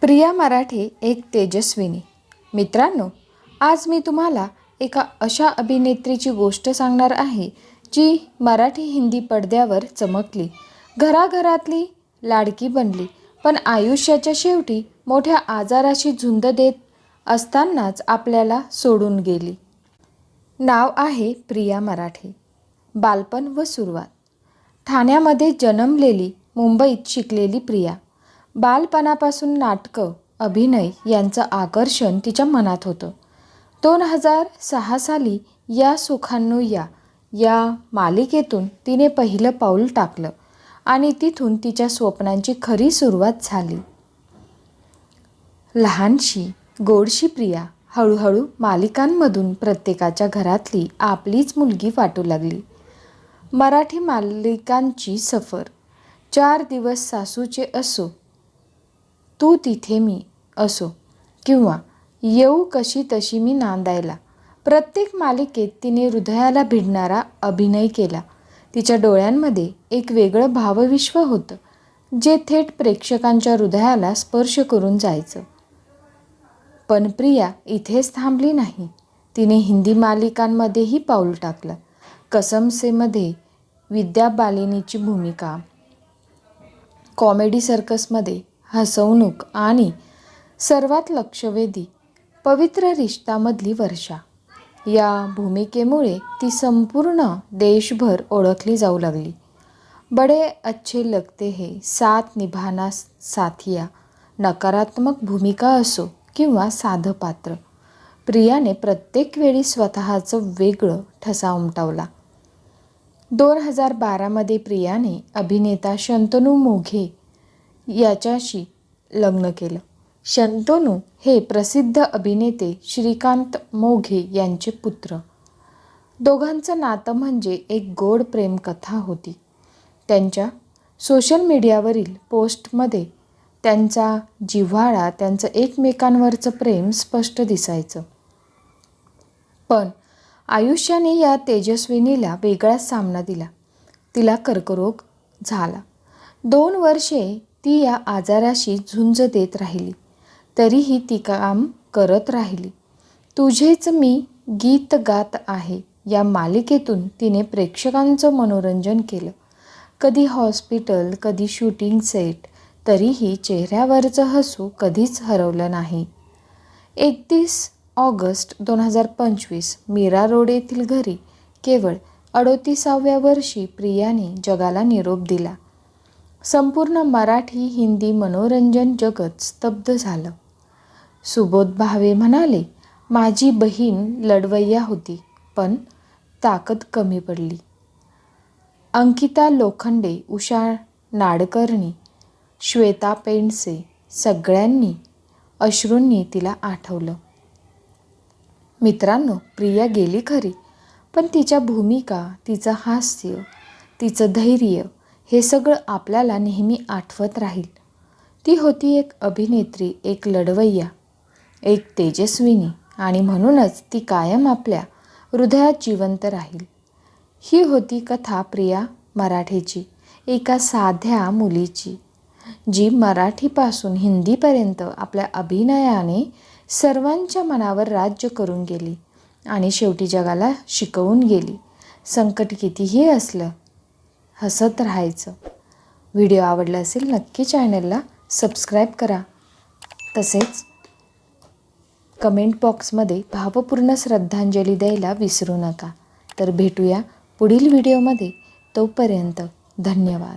प्रिया मराठे एक तेजस्विनी. मित्रांनो आज मी तुम्हाला एका अशा अभिनेत्रीची गोष्ट सांगणार आहे जी मराठी हिंदी पडद्यावर चमकली. घराघरातली लाडकी बनली पण आयुष्याच्या शेवटी मोठ्या आजाराशी झुंज देत असतानाच आपल्याला सोडून गेली. नाव आहे प्रिया मराठे. बालपण व सुरुवात. ठाण्यामध्ये जन्मलेली मुंबईत शिकलेली प्रिया. बालपणापासून नाटकं अभिनय यांचं आकर्षण तिच्या मनात होतं. दोन हजार सहा साली या सुखांनो या या मालिकेतून तिने पहिलं पाऊल टाकलं आणि तिथून तिच्या स्वप्नांची खरी सुरुवात झाली. लहानशी गोडशी प्रिया हळूहळू मालिकांमधून प्रत्येकाच्या घरातली आपलीच मुलगी वाटू लागली. मराठी मालिकांची सफर चार दिवस सासूचे असो तू तिथे मी असो. किंवा येऊ कशी तशी मी नांदायला. प्रत्येक मालिकेत तिने हृदयाला भिडणारा अभिनय केला. तिच्या डोळ्यांमध्ये एक वेगळं भावविश्व होतं जे थेट प्रेक्षकांच्या हृदयाला स्पर्श करून जायचं. पण प्रिया इथेच थांबली नाही. तिने हिंदी मालिकांमध्येही पाऊल टाकलं. कसमसेमध्ये विद्या बालिनीची भूमिका. कॉमेडी सर्कसमध्ये हसवणूक आणि सर्वात लक्षवेधी पवित्र रिश्तामधली वर्षा. या भूमिकेमुळे ती संपूर्ण देशभर ओळखली जाऊ लागली. बडे अच्छे लगते हे साथ निभाना साथिया नकारात्मक भूमिका असो किंवा साधं पात्र. प्रियाने प्रत्येक वेळी स्वतःचं वेगळं ठसा उमटवला. दोन हजार बारामध्ये प्रियाने अभिनेता शंतनू मोघे याच्याशी लग्न केलं. शंतनू हे प्रसिद्ध अभिनेते श्रीकांत मोघे यांचे पुत्र. दोघांचं नातं म्हणजे एक गोड प्रेमकथा होती. त्यांच्या सोशल मीडियावरील पोस्टमध्ये त्यांचा जिव्हाळा त्यांचं एकमेकांवरचं प्रेम स्पष्ट दिसायचं. पण आयुष्याने या तेजस्विनीला वेगळाच सामना दिला. तिला कर्करोग झाला. दोन वर्षे ती या आजाराशी झुंज देत राहिली. तरीही ती काम करत राहिली. तुझेच मी गीत गात आहे या मालिकेतून तिने प्रेक्षकांचं मनोरंजन केलं. कधी हॉस्पिटल कधी शूटिंग सेट तरीही चेहऱ्यावरचं हसू कधीच हरवलं नाही. एकतीस ऑगस्ट दोन हजार पंचवीस मीरा रोड येथील घरी केवळ अडोतीसाव्या वर्षी प्रियाने जगाला निरोप दिला. संपूर्ण मराठी हिंदी मनोरंजन जगत स्तब्ध झालं. सुबोध भावे म्हणाले माझी बहीण लढवय्या होती पण ताकद कमी पडली. अंकिता लोखंडे उषा नाडकर्णी श्वेता पेंडसे सगळ्यांनी अश्रूंनी तिला आठवलं. मित्रांनो प्रिया गेली खरी पण तिच्या भूमिका तिचं हास्य तिचं धैर्य हे सगळं आपल्याला नेहमी आठवत राहील. ती होती एक अभिनेत्री एक लढवय्या एक तेजस्विनी आणि म्हणूनच ती कायम आपल्या हृदयात जिवंत राहील. ही होती कथा प्रिया मराठीची एका साध्या मुलीची जी मराठीपासून हिंदीपर्यंत आपल्या अभिनयाने सर्वांच्या मनावर राज्य करून गेली आणि शेवटी जगाला शिकवून गेली. संकट कितीही असलं हसत राहायचं. व्हिडिओ आवडला असेल नक्की चॅनलला सबस्क्राईब करा. तसेच कमेंट बॉक्समध्ये भावपूर्ण श्रद्धांजली द्यायला विसरू नका. तर भेटूया पुढील व्हिडिओमध्ये. तोपर्यंत धन्यवाद.